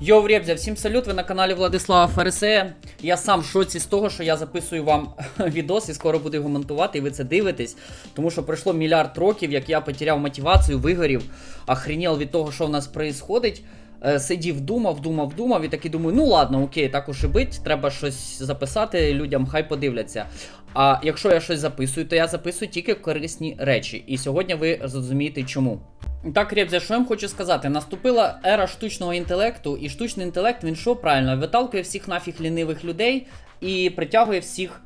Йоу, Ребзя, всім салют, ви на каналі Владислава Фарисея. Я сам в шоці з того, що я записую вам відос і скоро буду його монтувати, і ви це дивитесь. Тому що пройшло мільярд років, як я потеряв мотивацію, вигорів, охренел від того, що в нас відбувається. Е, Сидів, думав, думав, думав і такий думаю, ну ладно, окей, так уж і бить, треба щось записати людям, хай подивляться. А якщо я щось записую, то я записую тільки корисні речі. І сьогодні ви зрозумієте чому. Так, Ребзя, що я вам хочу сказати? Наступила ера штучного інтелекту, і штучний інтелект він що правильно виталкує всіх нафіг лінивих людей і притягує всіх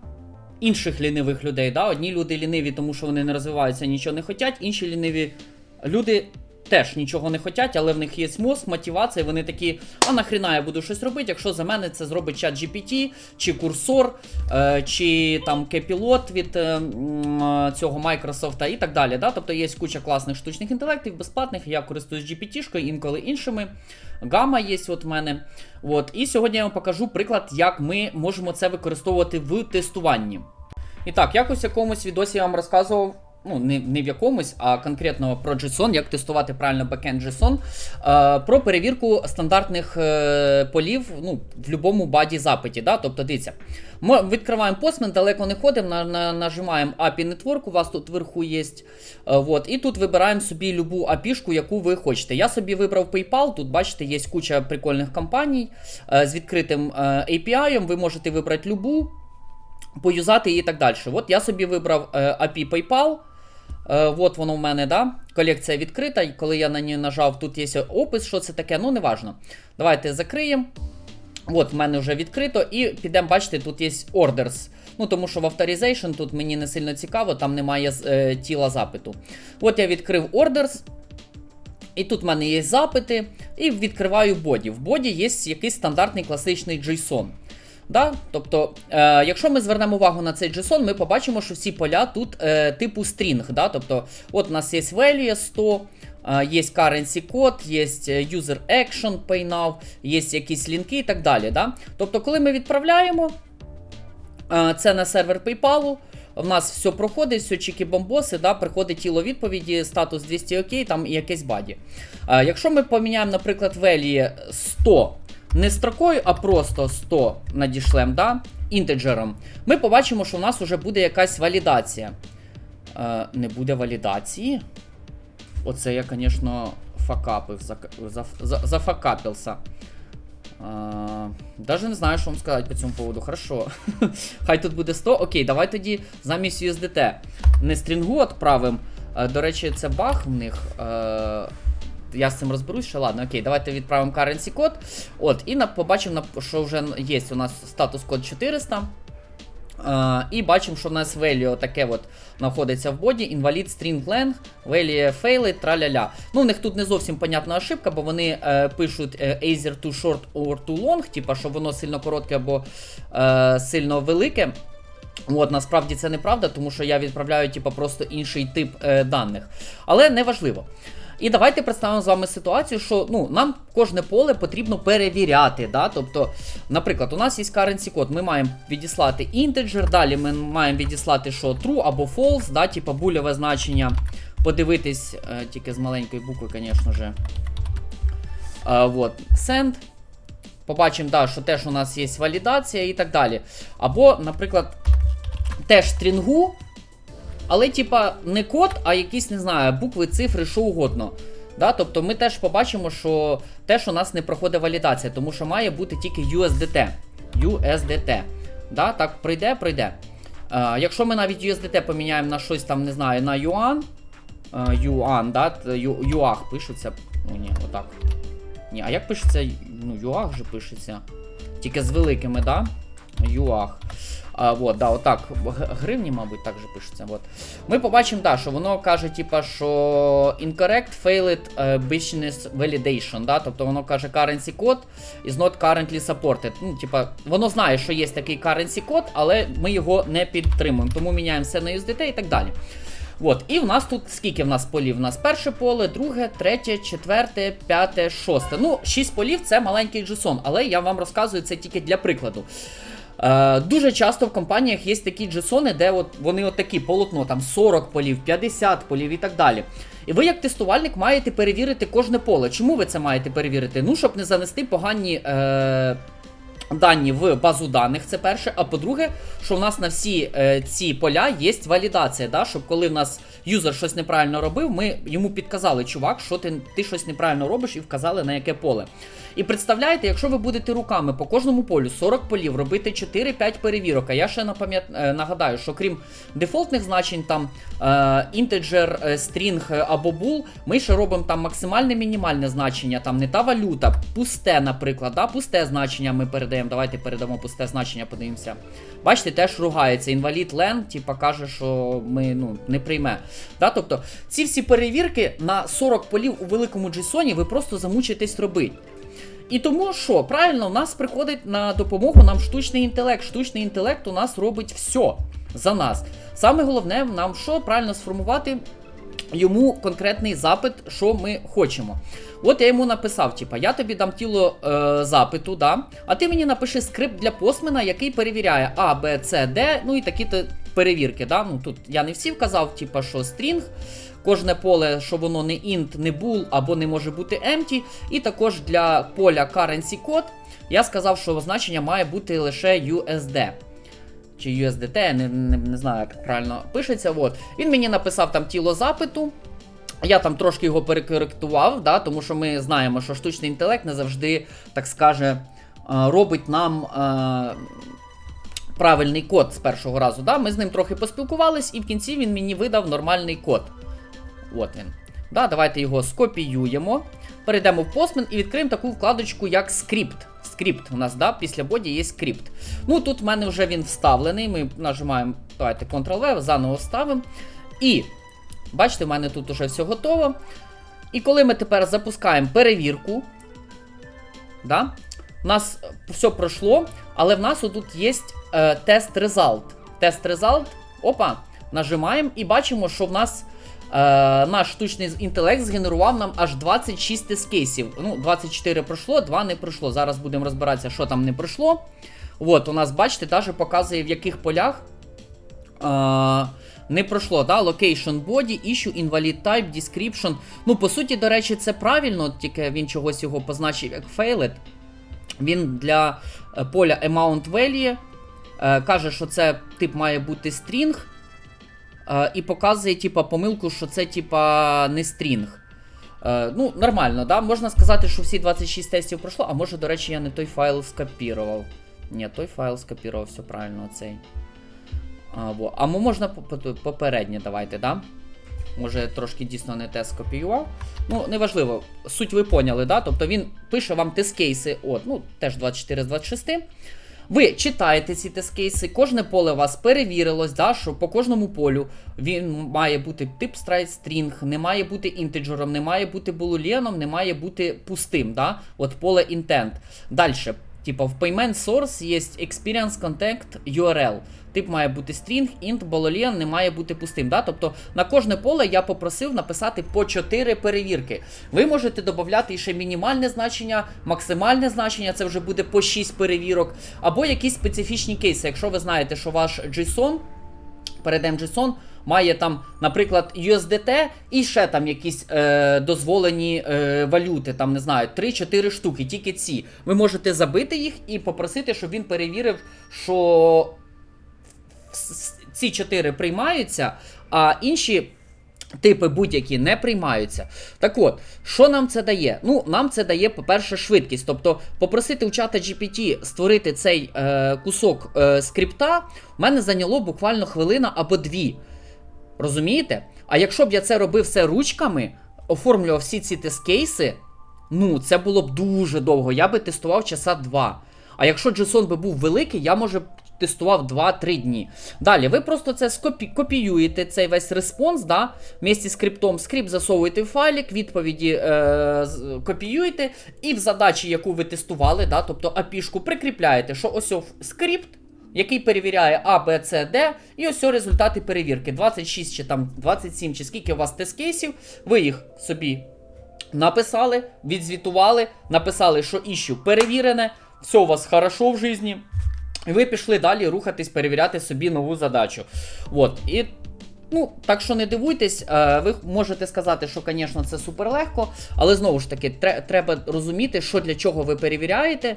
інших лінивих людей. Да? Одні люди ліниві, тому що вони не розвиваються, нічого не хочуть, інші ліниві люди. Теж нічого не хочуть, але в них є мозк, мотивація, вони такі, а нахріна я буду щось робити, якщо за мене це зробить чат GPT, чи курсор, е, чи там кепілот від е, е, цього Microsoft і так далі. Да? Тобто є куча класних штучних інтелектів, безплатних. Я користуюсь GPT-шкою, інколи іншими. Гама є от в мене. От. І сьогодні я вам покажу приклад, як ми можемо це використовувати в тестуванні. І так, якось якомусь відосі я вам розказував. Ну, не, не в якомусь, а конкретно про JSON, як тестувати правильно бекенд JSON, е, про перевірку стандартних е, полів ну, в будь-якому баді запиті. Да? Тобто, дивіться, ми відкриваємо Postman, далеко не ходимо, на, на, нажимаємо API Network, у вас тут вверху є. Е, вот, і тут вибираємо собі любу API, яку ви хочете. Я собі вибрав PayPal, тут бачите, є куча прикольних компаній е, з відкритим е, API, ви можете вибрати любу поюзати і так далі. От я собі вибрав е, API PayPal. Е, от воно в мене, да? колекція відкрита, і коли я на неї нажав, тут є опис, що це таке, ну неважно. Давайте закриємо. От, в мене вже відкрито, і підемо, бачите, тут є orders. Ну, тому що в Authorization тут мені не сильно цікаво, там немає е, тіла запиту. От я відкрив orders. І тут в мене є запити, і відкриваю боді. В боді є якийсь стандартний класичний JSON. Да? Тобто, е, якщо ми звернемо увагу на цей JSON, ми побачимо, що всі поля тут е, типу string. Да? Тобто, от у нас є value 100, е, є currency код, є user action pay now, є якісь лінки і так далі. Да? Тобто, коли ми відправляємо е, це на сервер PayPal, в нас все проходить, все чіки-бомбоси, да, приходить тіло відповіді, статус 200 окей, там і якесь баді. Е, якщо ми поміняємо, наприклад, value 100 не строкою, а просто 100 надішлем, да? інтеджером, ми побачимо, що у нас вже буде якась валідація. Е, не буде валідації. Оце я, звісно, факапив, зафакапився. Е, Даже не знаю, що вам сказати по цьому поводу. Хорошо. Хай тут буде 100. Окей, давай тоді замість USDT не стрінгу відправимо. Е, До речі, це баг в них. Е, я з цим розберусь, що ладно, окей, давайте відправимо currency код. От, і на, побачимо, що вже є у нас статус код 400. Е, і бачимо, що в нас value таке от знаходиться в боді, invalid string lang, value failed, траля-ля. Ну, у них тут не зовсім понятна ошибка, бо вони е, пишуть е, either too short or too long, типа, що воно сильно коротке або е, сильно велике. От, насправді це неправда, тому що я відправляю, типа, просто інший тип е, даних. Але не важливо. І давайте представимо з вами ситуацію, що ну, нам кожне поле потрібно перевіряти. Да? Тобто, наприклад, у нас є currency код, ми маємо відіслати інтеджер, далі ми маємо відіслати, що true або false, да? типа бульове значення. Подивитись, е, тільки з маленької букви, звісно же. Е, вот, send. Побачимо, да, що теж у нас є валідація і так далі. Або, наприклад, теж стрінгу, але, типа, не код, а якісь, не знаю, букви, цифри, що угодно. Да? Тобто ми теж побачимо, що теж у нас не проходить валідація, тому що має бути тільки USDT. USDT. Да? Так, пройде, пройде. Е, якщо ми навіть USDT поміняємо на щось там, не знаю, на юан. Е, юан, да? юах пишеться. Ну ні, отак. Ні, а як пишеться? Ну, юах же пишеться. Тільки з великими, да? Юах. А, вот, да, отак. Гривні, мабуть, так же пишеться. Вот. Ми побачимо, да, що воно каже, типа, що incorrect failed е, business validation. Да? Тобто воно каже currency code is not currently supported. Ну, типа, воно знає, що є такий currency код, але ми його не підтримуємо. Тому міняємо все на USDT і так далі. От, і в нас тут скільки в нас полів? У нас перше поле, друге, третє, четверте, п'яте, шосте. Ну, шість полів це маленький JSON, але я вам розказую це тільки для прикладу. Е, дуже часто в компаніях є такі джесони, де от вони от такі полотно, там 40 полів, 50 полів і так далі. І ви, як тестувальник, маєте перевірити кожне поле. Чому ви це маєте перевірити? Ну, щоб не занести погані. Е- Дані в базу даних, це перше. А по-друге, що в нас на всі е, ці поля є валідація. Да? Щоб коли в нас юзер щось неправильно робив, ми йому підказали, чувак, що ти, ти щось неправильно робиш, і вказали на яке поле. І представляєте, якщо ви будете руками по кожному полю 40 полів робити 4-5 перевірок. А я ще напам'ят... е, нагадаю, що крім дефолтних значень, там е, integer, е, string е, або bool, ми ще робимо там максимальне мінімальне значення, там не та валюта, пусте, наприклад, да? пусте значення ми передаємо. Давайте передамо пусте значення, подивимося. Бачите, теж ругається. Інвалід Лен, типа каже, що ми ну, не прийме. Да? Тобто, ці всі перевірки на 40 полів у великому JSON ви просто замучитесь робити. І тому що, правильно, у нас приходить на допомогу нам штучний інтелект. Штучний інтелект у нас робить все за нас. Саме головне нам що правильно сформувати йому конкретний запит, що ми хочемо. От я йому написав: типа, я тобі дам тіло е, запиту, да? а ти мені напиши скрипт для посмена, який перевіряє А, Б, С, Д, ну і такі-то перевірки. Да? Ну, Тут я не всі вказав, типа, що стрінг. Кожне поле, що воно не int, не bool або не може бути empty. І також для поля currency code я сказав, що значення має бути лише USD. Чи USDT, не, не, не знаю, як правильно пишеться. От. Він мені написав там тіло запиту. Я там трошки його перекоректував, да, тому що ми знаємо, що штучний інтелект не завжди, так скаже, е, робить нам. е, Правильний код з першого разу. Да? Ми з ним трохи поспілкувались, і в кінці він мені видав нормальний код. От він. Да, Давайте його скопіюємо. Перейдемо в Postman і відкриємо таку вкладочку, як скрипт. Скрипт у нас, да, після боді є скрипт. Ну тут в мене вже він вставлений. Ми нажимаємо, давайте Ctrl-V, заново вставимо. І бачите, в мене тут вже все готово. І коли ми тепер запускаємо перевірку, да, у нас все пройшло, але в нас тут є е, тест result. Тест result, опа, нажимаємо і бачимо, що в нас наш штучний інтелект згенерував нам аж 26 тест-кейсів. Ну, 24 пройшло, 2 не пройшло. Зараз будемо розбиратися, що там не пройшло. От, у нас, бачите, даже показує, в яких полях. Е, не пройшло, да? Location body, issue, invalid type, description. Ну, по суті, до речі, це правильно, тільки він чогось його позначив як failed. Він для е, поля amount value е, каже, що це тип має бути string. Е, і показує, типа, помилку, що це, типа, не string. Е, ну, нормально, да? Можна сказати, що всі 26 тестів пройшло, а може, до речі, я не той файл скопірував. Ні, той файл скопірував, все правильно, оцей. А, во. а можна по- по- попереднє, давайте, да? Може, трошки дійсно не тест скопіював. Ну, неважливо, суть ви поняли, да? Тобто він пише вам тест-кейси, от, ну, теж 24 з 26. Ви читаєте ці тест-кейси, кожне поле у вас перевірилось, да, що по кожному полю він має бути тип stride string, не має бути інтеджером, не має бути булулєном, не має бути пустим. Да? От поле intent. Далі, типа в payment source є experience contact URL. Тип має бути string, int, boolean не має бути пустим. Да? Тобто на кожне поле я попросив написати по 4 перевірки. Ви можете додати ще мінімальне значення, максимальне значення, це вже буде по 6 перевірок, або якісь специфічні кейси. Якщо ви знаєте, що ваш JSON, перейдемо JSON, має там, наприклад, USDT і ще там якісь е, дозволені е, валюти, там не знаю, 3-4 штуки, тільки ці. Ви можете забити їх і попросити, щоб він перевірив, що ці 4 приймаються, а інші. Типи будь-які не приймаються. Так от, що нам це дає? Ну, нам це дає, по-перше, швидкість. Тобто, попросити у чата GPT створити цей е, кусок е, скрипта, в мене зайняло буквально хвилина або дві. Розумієте? А якщо б я це робив все ручками, оформлював всі ці тест-кейси, ну, це було б дуже довго. Я би тестував часа два. А якщо JSON би був великий, я може тестував 2-3 дні. Далі, ви просто це скопі... копіюєте цей весь респонс, да, вместе з скриптом, скрипт засовуєте в файлик, відповіді е... копіюєте, і в задачі, яку ви тестували, да, тобто API-шку прикріпляєте, що ось скрипт, який перевіряє А, Б, С, Д, і ось результати перевірки. 26 чи там 27, чи скільки у вас тест-кейсів, ви їх собі написали, відзвітували, написали, що іщу перевірене, все у вас хорошо в житті. Ви пішли далі рухатись, перевіряти собі нову задачу. От. І Ну, так що не дивуйтесь, е, ви можете сказати, що, звісно, це супер легко, але знову ж таки, тре- треба розуміти, що для чого ви перевіряєте,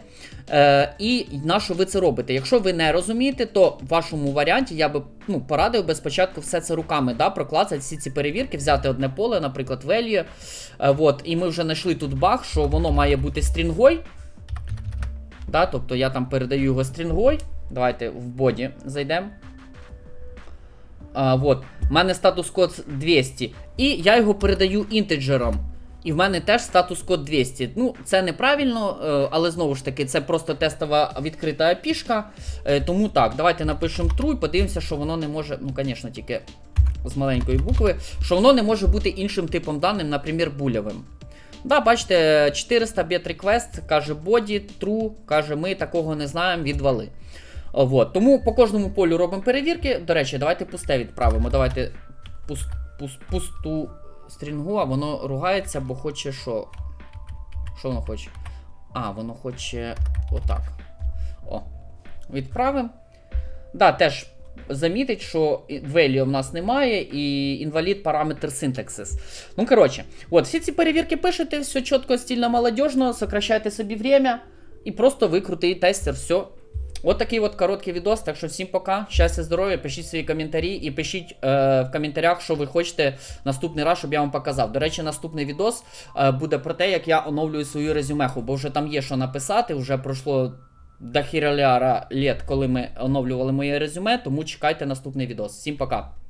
е, і на що ви це робите. Якщо ви не розумієте, то в вашому варіанті я би ну, порадив би спочатку все це руками, да, проклацати всі ці перевірки, взяти одне поле, наприклад, е, от, і ми вже знайшли тут баг, що воно має бути стрінгой. Да, тобто я там передаю його стрінгой. Давайте в боді зайдемо. А, вот. У мене статус код 200. І я його передаю інтеджером. І в мене теж статус код 200. Ну, це неправильно, е, але знову ж таки, це просто тестова відкрита пішка. Е, Тому так, давайте напишемо true і подивимося, що воно не може. Ну, звісно, тільки з маленької букви, що воно не може бути іншим типом даним, наприклад, булявим. Да, бачите, 400 bit request, каже body, true, каже, ми такого не знаємо, відвали. О, Вот. Тому по кожному полю робимо перевірки. До речі, давайте пусте відправимо. Давайте пус, пус, пусту стрінгу, а воно ругається, бо хоче що? Що воно хоче? А, воно хоче отак. О. Відправимо. Да, теж замітить, що value в нас немає, і інвалід параметр синтаксис. Ну, коротше, от, всі ці перевірки пишете, все чітко, стильно, молодежно, сокращайте собі время, і просто ви крутий тестер, все. От такий от короткий відос. Так що всім пока. Щастя, здоров'я, пишіть свої коментарі і пишіть е, в коментарях, що ви хочете наступний раз, щоб я вам показав. До речі, наступний відос е, буде про те, як я оновлюю свою резюмеху, бо вже там є що написати, вже пройшло до хіраляра літ, коли ми оновлювали моє резюме, тому чекайте наступний відос. Всім пока.